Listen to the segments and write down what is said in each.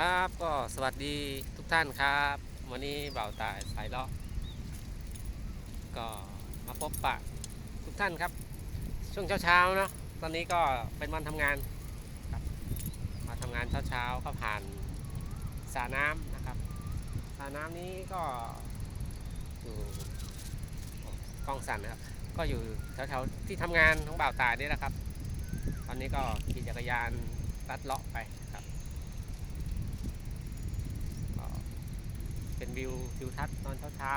ครับก็สวัสดีทุกท่านครับ วันนี้เบาตายสายเลาะก็มาพบปะทุกท่านครับ ช่วงเช้าๆเนาะตอนนี้ก็เป็นวันทำงานครับมาทำงานเช้าๆก็ผ่านสระน้ำนะครับสระน้ำนี้ก็อยู่กองสันนะครับ ก็อยู่แถวๆที่ทำงานของบ่าวตายนี่แหละครับ ตอนนี้ก็ขี่จักรยานลัดเลาะไปครับ ก็ วิวทิวทัศน์ตอนเช้า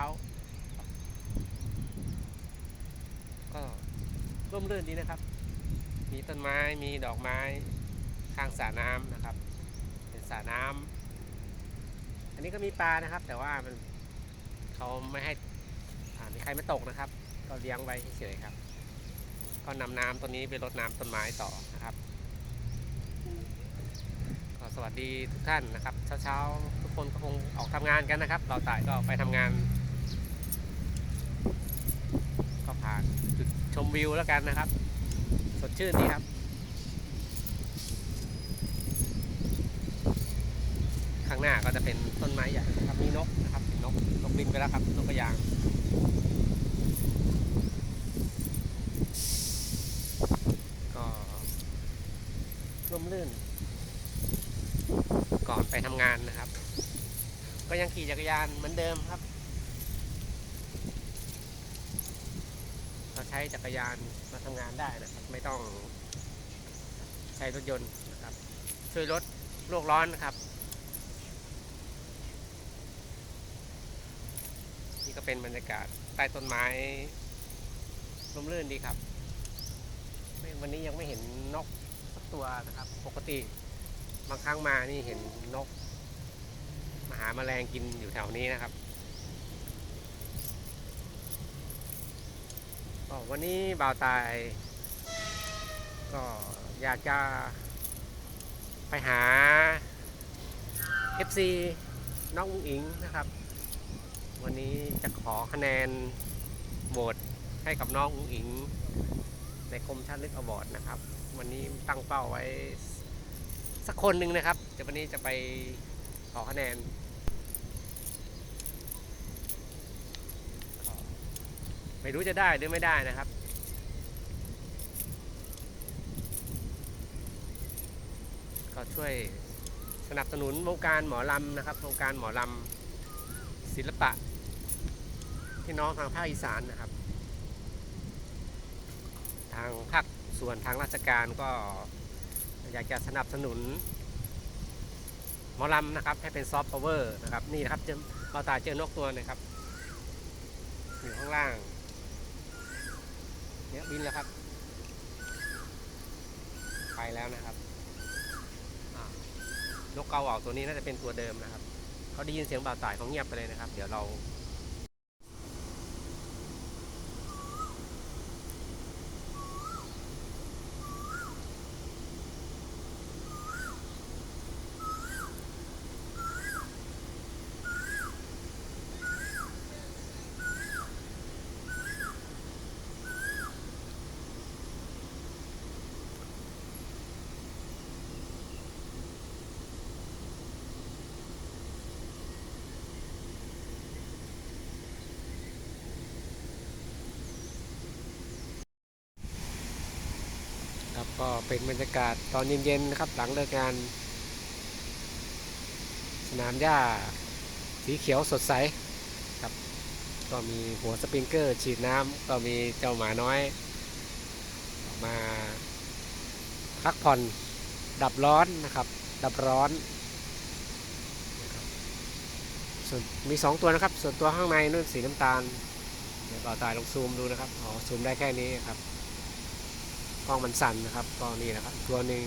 ๆ ก็ร่มรื่นดีนะครับ มีต้นไม้มีดอกไม้ข้างสระน้ำนะครับ เป็นสระน้ำอันนี้ก็มีปลานะครับ แต่ว่ามันเขาไม่ให้มีใครไม่ตกนะครับ ก็เลี้ยงไว้เฉยๆครับ ก็นำน้ำตัวนี้ไปรดน้ำต้นไม้ต่อนะครับสวัสดีทุกท่านนะครับ เช้าๆท คนก็คงออกทำงานกันนะครับ เราต่ายก็ไปทำงาน ก็ผ่านจุดชมวิวแล้วกันนะครับ สดชื่นดีครับข้างหน้าก็จะเป็นต้นไม้ใหญ่นะครับ มีนกนะครับนกนกบินไปแล้วครับนกกระยาง ก็ร่มรื่น ก่อนไปทำงานนะครับ ก็ยัง ขี่จักรยานเหมือนเดิมครับ เราใช้จักรยานมาทำงานได้นะครับ ไม่ต้องใช้รถยนต์นะครับ ช่วยลดโลกร้อนนะครับ นี่ก็เป็นบรรยากาศใต้ต้นไม้ร่มรื่นดีครับ วันนี้ยังไม่เห็นนกตัวนะครับ ปกติบางครั้งมานี่เห็นนก หาแมลงกินอยู่แถวนี้นะครับวันนี้บ่าวตาย ก็อยากจะไปหา FC น้องอุ๋งอิงนะครับ วันนี้จะขอคะแนนโหวตให้กับน้องอุ๋งอิง ในคมชัดลึกอวอร์ดนะครับ วันนี้ตั้งเป้าไว้สักคนหนึ่งนะครับเดี๋ยววันนี้จะไปขอคะแนนก็ ไม่รู้จะได้หรือไม่ได้นะครับ ก็ช่วยสนับสนุนวงการหมอลำนะครับวงการหมอลำศิลปะพี่น้องทางภาคอีสานนะครับ ทางภาคส่วนทางราชการก็อยากจะสนับสนุนหมอลำนะครับให้เป็นซอฟต์พาวเวอร์นะครับนี่นะครับเจอเราตาเจอนกตัวนะครับอยู่ข้างล่าง บินแล้วครับ ไปแล้วนะครับนกเกาเหว่าตัวนี้น่าจะเป็นตัวเดิมนะครับ เขาได้ยินเสียงบ่าวตายเขาเงียบไปเลยนะครับ เดี๋ยวเรา ก็เป็นบรรยากาศตอนเย็นๆนะครับ หลังเลิกงาน สนามหญ้าสีเขียวสดใสครับ ก็มีหัวสปริงเกอร์ ฉีดน้ำก็มีเจ้าหมาน้อย มาพักผ่อนดับร้อนนะครับ ดับร้อนส่วนมีสองตัวนะครับ ส่วนตัวข้างในนู่นสีน้ำตาลเดี๋ยวต่อตายลองซูมดูนะครับ อ๋อ ซูมได้แค่นี้ครับ กล้องมันสั่นนะครับก็นี่นะครับตัวหนึ่ง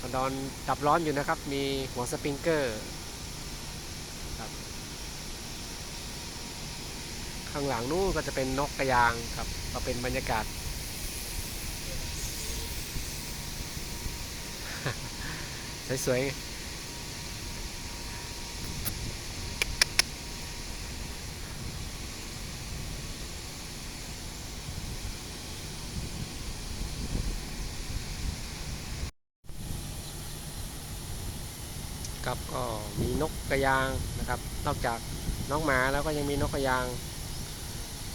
กระดอนดับร้อนอยู่นะครับ มีหัวสปริงเกอร์ครับข้างหลังนู้นก็จะเป็นนกกระยางครับก็เป็นบรรยากาศ สวยๆ ครับก็มีนกกระยางนะครับ นอกจากน้องหมาแล้วก็ยังมีนกกระยาง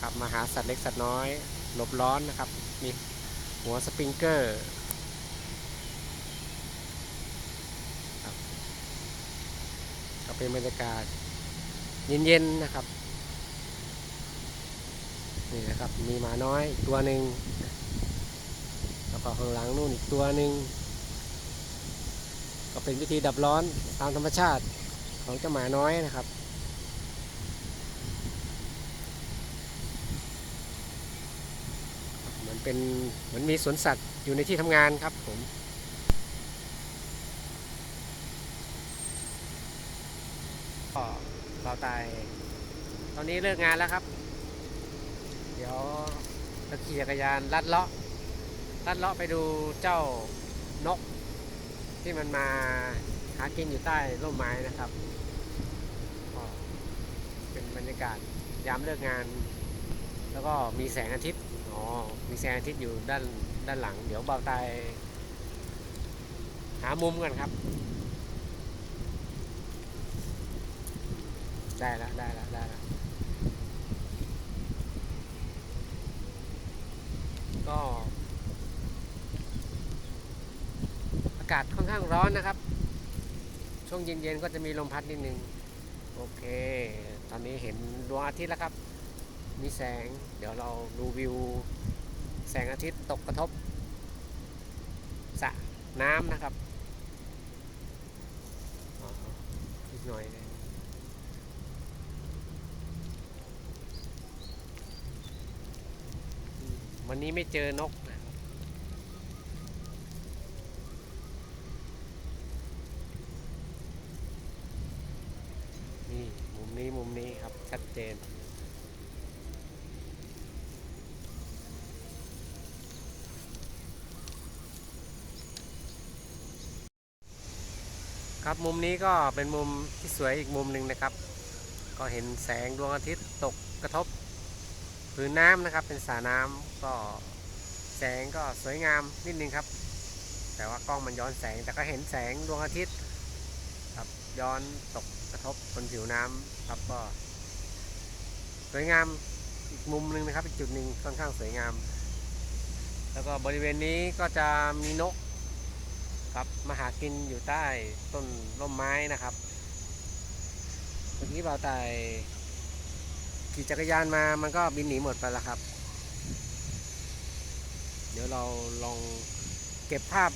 ครับมาหาสัตว์เล็กสัตว์น้อยหลบร้อนนะครับ มีหัวสปริงเกอร์ครับก็เป็นบรรยากาศเย็นๆนะครับนี่นะครับมีหมาน้อยอีกตัวหนึ่งแล้วก็ข้างหลังนู่นอีกตัวหนึ่ง ก็เป็นวิธีดับร้อนตามธรรมชาติของเจ้าหมาน้อยนะครับ เหมือนเป็นเหมือนมีสวนสัตว์อยู่ในที่ทำงานครับผมก็เราตายตอนนี้เลิกงานแล้วครับ เดี๋ยวเราขี่จักรยานลัดเลาะลัดเลาะไปดูเจ้านก ที่มันมาหากินอยู่ใต้ร่มไม้นะครับก็เป็นบรรยากาศยามเลิกงาน แล้วก็มีแสงอาทิตย์อ๋อมีแสงอาทิตย์อยู่ด้านด้านหลัง เดี๋ยวเบาไตายหามุมกันครับ ได้แล้วได้แล้วได้แล้วก็ อากาศค่อนข้างร้อนนะครับ ช่วงเย็นๆก็จะมีลมพัดนิดนึง โอเค ตอนนี้เห็นดวงอาทิตย์แล้วครับ มีแสง เดี๋ยวเราดูวิว แสงอาทิตย์ตกกระทบสระน้ำนะครับอีกหน่อยนะอืมวันนี้ไม่เจอนกนะ นี่มุมนี้มุมนี้ครับ ชัดเจน ครับมุมนี้ก็เป็นมุมที่สวยอีกมุมหนึ่งนะครับ ก็เห็นแสงดวงอาทิตย์ตกกระทบพื้นน้ำนะครับ เป็นสระน้ำก็แสงก็สวยงามนิดนึงครับ แต่ว่ากล้องมันย้อนแสงแต่ก็เห็นแสงดวงอาทิตย์ครับย้อนตกกระทบบนผิวน้ำครับก็ สวยงามอีกมุมหนึ่งนะครับ อีกจุดหนึ่งค่อนข้างสวยงาม แล้วก็บริเวณนี้ก็จะมีนกครับมาหากินอยู่ใต้ต้นร่มไม้นะครับเมื่อกี้บ่าไต่ขี่จักรยานมามันก็บินหนีหมดไปแล้วครับ เดี๋ยวเราลองเก็บภาพ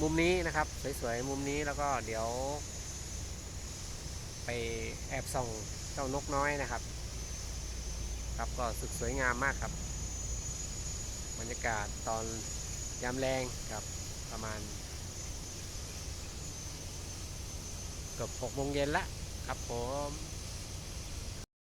มุมนี้นะครับ สวยๆมุมนี้แล้วก็เดี๋ยว ไปแอบส่องเจ้านกน้อยนะครับ ครับก็สุดสวยงามมากครับ บรรยากาศตอนยามแรงครับประมาณเกือบหกโมงเย็นละครับผม